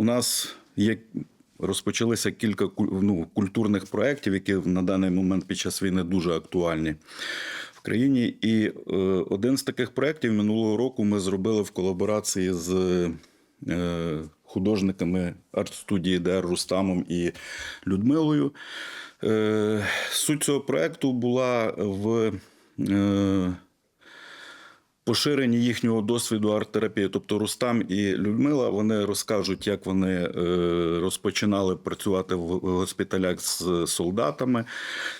у нас є. Розпочалися кілька ну, культурних проєктів, які на даний момент під час війни дуже актуальні в країні. І е, один з таких проєктів минулого року ми зробили в колаборації з е, художниками арт-студії ДР Рустамом і Людмилою. Е, суть цього проєкту була в е, поширенні їхнього досвіду арт-терапії. Тобто Рустам і Людмила вони розкажуть, як вони е, розпочинали працювати в госпіталях з солдатами,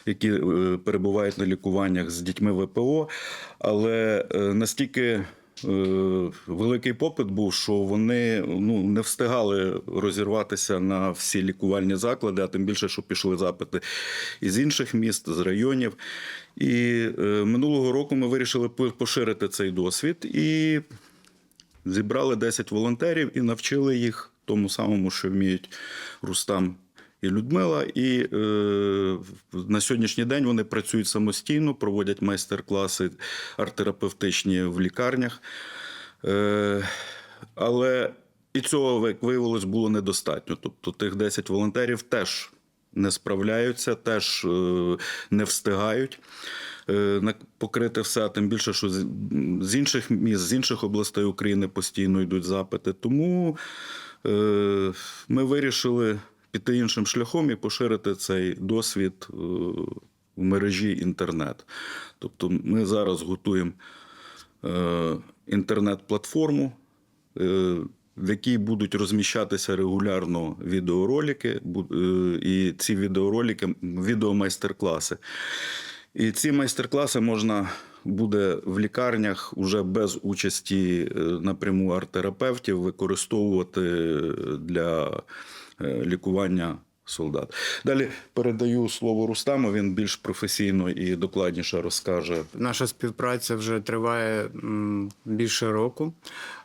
які е, перебувають на лікуваннях з дітьми ВПО. Але е, настільки. Е, Великий попит був, що вони ну не встигали розірватися на всі лікувальні заклади, а тим більше, що пішли запити із інших міст, з районів. І е, минулого року ми вирішили поширити цей досвід і зібрали 10 волонтерів і навчили їх тому самому, що вміють Рустам і Людмила. І е, на сьогоднішній день вони працюють самостійно, проводять майстер-класи арт-терапевтичні в лікарнях. Е, але і цього, як виявилось, було недостатньо. Тобто тих 10 волонтерів теж не справляються, теж е, не встигають е, покрити все, тим більше, що з- інших міст, з інших областей України постійно йдуть запити. Тому е, ми вирішили піти іншим шляхом і поширити цей досвід е, в мережі інтернет. Тобто ми зараз готуємо е, інтернет-платформу, е, в якій будуть розміщатися регулярно відеоролики, і ці відеоролики, відеомайстер-класи. І ці майстер-класи можна буде в лікарнях уже без участі напряму арт-терапевтів використовувати для лікування солдат. Далі передаю слово Рустаму. Він більш професійно і докладніше розкаже Наша співпраця вже триває більше року.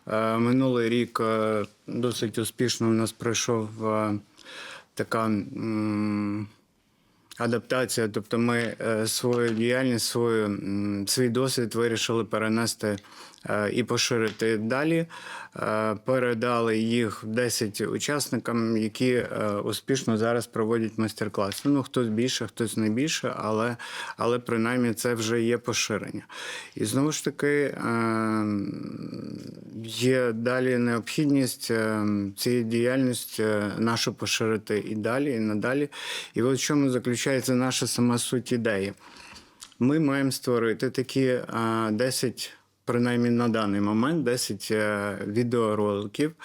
Е, Минулий рік е, досить успішно у нас пройшов е, така адаптація. Тобто ми е, свою діяльність, свою, свій досвід вирішили перенести е, і поширити далі. Е, Передали їх 10 учасникам, які е, успішно зараз проводять майстер-класи. Ну, хтось більше, хтось не більше, але, але принаймні це вже є поширення. І знову ж таки е, є далі необхідність е, цієї діяльності е, нашу поширити і далі, і надалі. І от в чому заключається наша сама суть ідеї. Ми маємо створити такі е, 10, принаймні на даний момент, 10 е, відеороликів,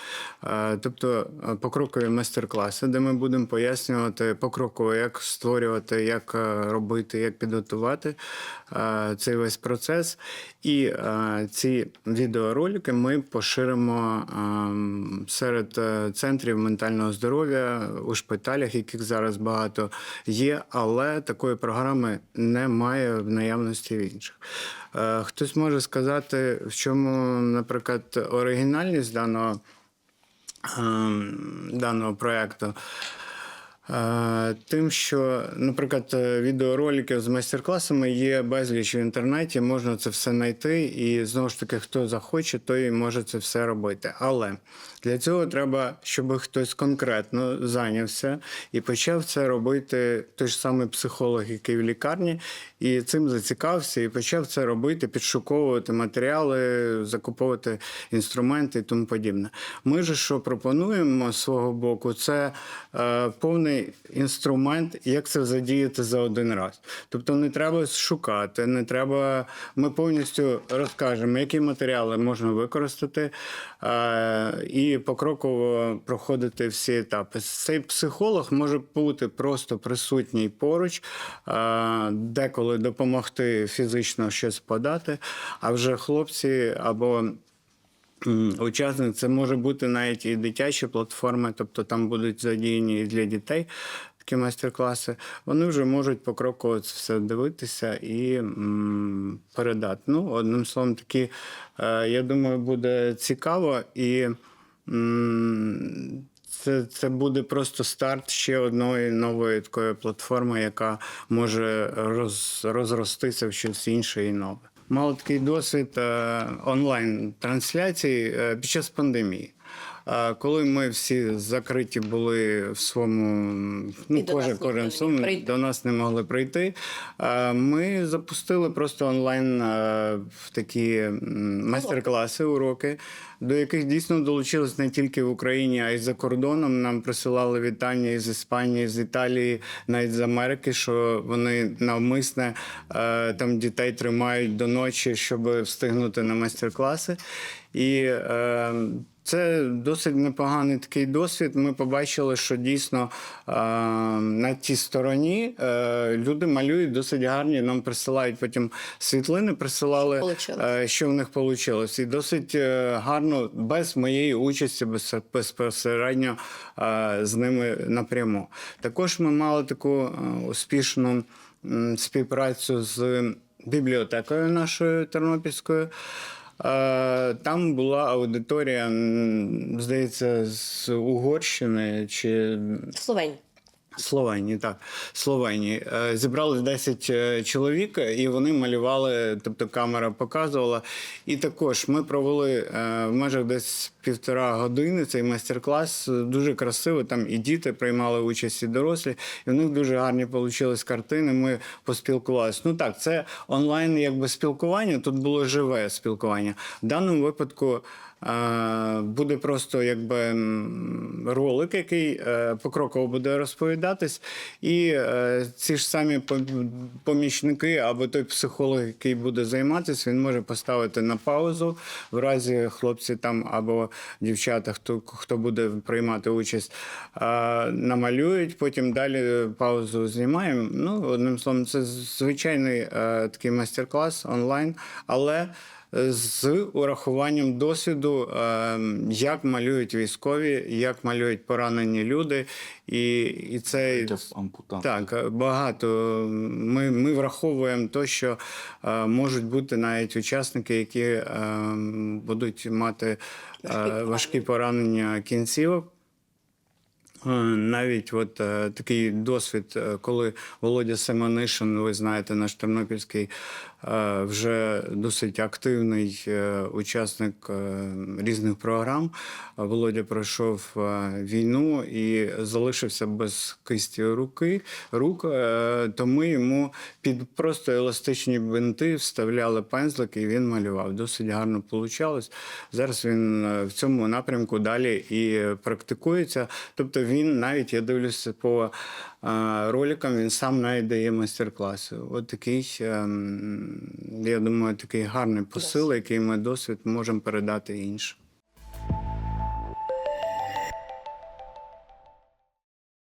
е, тобто е, покрокові майстер-класи, де ми будемо пояснювати покроково, як створювати, як робити, як підготувати цей весь процес. І е, ці відеоролики ми поширимо е, серед е, центрів ментального здоров'я у шпиталях, яких зараз багато є, але такої програми немає в наявності в інших. Е, Хтось може сказати, в чому, наприклад, оригінальність даного, ем, даного проєкту. Тим, що, наприклад, е, відеоролики з майстер-класами є безліч в інтернеті, можна це все знайти, і знову ж таки, хто захоче, той може це все робити. Але для цього треба, щоб хтось конкретно зайнявся і почав це робити той ж самий психолог, який в лікарні, і цим зацікавився, і почав це робити, підшуковувати матеріали, закуповувати інструменти і тому подібне. Ми ж що пропонуємо з свого боку, це е, повний інструмент, як це задіяти за один раз. Тобто не треба шукати, не треба. Ми повністю розкажемо, які матеріали можна використати, е, і покроково проходити всі етапи. Цей психолог може бути просто присутній поруч, е, деколи допомогти фізично щось подати, а вже хлопці або Учасник це може бути навіть і дитячі платформи, тобто там будуть задіяні і для дітей такі майстер-класи. Вони вже можуть покроково все дивитися і м, передати. Ну, одним словом, такі, е, я думаю, буде цікаво і. м, Це, це буде просто старт ще одної нової такої платформи, яка може роз, розростися в щось інше і нове. Мав такий досвід е, онлайн-трансляцій е, під час пандемії. Коли ми всі закриті були в своєму, ну кожен кожен прийти. до нас не могли прийти. Ми запустили просто онлайн в такі майстер-класи, уроки, до яких дійсно долучились не тільки в Україні, а й за кордоном. Нам присилали вітання із Іспанії, з Італії, навіть з Америки, що вони навмисне там дітей тримають до ночі, щоб встигнути на майстер-класи. І е, це досить непоганий такий досвід. Ми побачили, що дійсно е, на тій стороні е, люди малюють досить гарні. Нам присилають потім світлини, присилали, е, що в них вийшло. І досить е, гарно, без моєї участі, без- безпосередньо е, з ними напряму. Також ми мали таку е, успішну м, співпрацю з бібліотекою нашою тернопільською. Е, Там була аудиторія, здається, з Угорщини чи Словень. Словенії, так. Словенії. Е, Зібрали 10 е, чоловік, і вони малювали, тобто камера показувала. І також ми провели е, в межах десь півтора години цей майстер-клас. Е, Дуже красиво. Там і діти приймали участь, і дорослі. І в них дуже гарні вийшли картини. Ми поспілкувалися. Ну так, це онлайн якби спілкування, тут було живе спілкування. В даному випадку. Буде просто якби ролик, який е, покроково буде розповідатись, і е, ці ж самі помічники або той психолог, який буде займатися, він може поставити на паузу. В разі хлопці там або дівчата, хто, хто буде приймати участь, намалюють, потім далі паузу знімаємо. Ну, одним словом, це звичайний е, такий майстер-клас онлайн, але з урахуванням досвіду, е, як малюють військові, як малюють поранені люди, і, і це так багато. Ми, ми враховуємо те, що е, можуть бути навіть учасники, які е, будуть мати важкі поранення кінцівок. Е, Навіть от е, такий досвід, е, коли Володя Семенишин, ви знаєте, наш тернопільський вже досить активний учасник різних програм. Володя пройшов війну і залишився без кисті руки, рук, то ми йому під просто еластичні бинти вставляли пензлик і він малював. Досить гарно вийшло. Зараз він в цьому напрямку далі і практикується. Тобто він навіть, я дивлюся по роликам, він сам навіть дає майстер-класи. От такий, ем, я думаю, такий гарний посил, який ми досвід можемо передати іншим.